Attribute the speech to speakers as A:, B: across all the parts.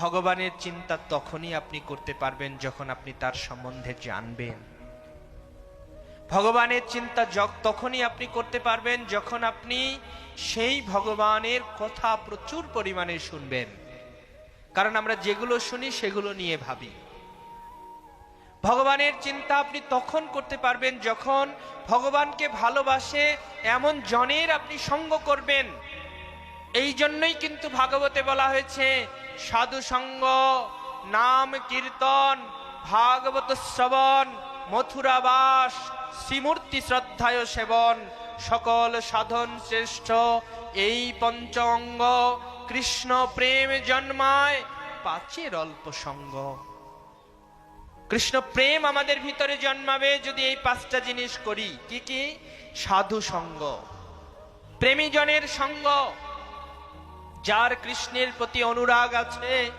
A: ভগবানের চিন্তা তখনই আপনি করতে পারবেন যখন আপনি তার সম্বন্ধে জানবেন। ভগবানের চিন্তা তখনই আপনি করতে পারবেন যখন আপনি সেই ভগবানের কথা প্রচুর পরিমাণে শুনবেন। কারণ আমরা যেগুলো শুনি সেগুলো নিয়ে ভাবি। ভগবানের চিন্তা আপনি তখন করতে পারবেন যখন ভগবানকে ভালোবাসে এমন জনের আপনি সঙ্গ করবেন। এই জন্যই কিন্তু ভাগবতে বলা হয়েছে সাধু সঙ্গ নাম কীর্তন, ভাগবত শ্রবণ মথুরাবাস শ্রীমূর্তি শ্রদ্ধায় সেবন, সকল সাধন শ্রেষ্ঠ। এই পঞ্চ অঙ্গ কৃষ্ণ প্রেম জন্মায় পাচের অল্প সঙ্গ। কৃষ্ণ প্রেম আমাদের ভিতরে জন্মাবে যদি এই পাঁচটা জিনিস করি। কি কি? সাধু সঙ্গ প্রেমীজনের সঙ্গ। যার কৃষ্ণের প্রতি অনুরাগ আছে,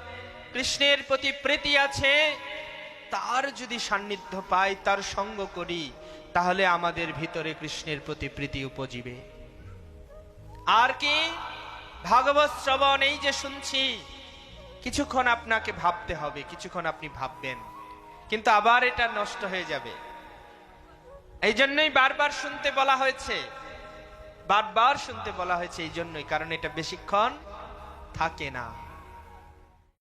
A: কৃষ্ণের প্রতি প্রীতি আছে, তার যদি সান্নিধ্য পাই, তার সঙ্গ করি, তাহলে আমাদের ভিতরে কৃষ্ণের প্রতি প্রীতি উপজিবে। আর কি? ভাগবত শ্রবণ, এই যে শুনছি, কিছুক্ষণ আপনাকে ভাবতে হবে, কিছুক্ষণ আপনি ভাববেন, কিন্তু আবার এটা নষ্ট হয়ে যাবে। এই জন্যই বারবার শুনতে বলা হয়েছে, বারবার শুনতে বলা হয়েছে এই জন্যই, কারণ এটা বেশিক্ষণ থাকে না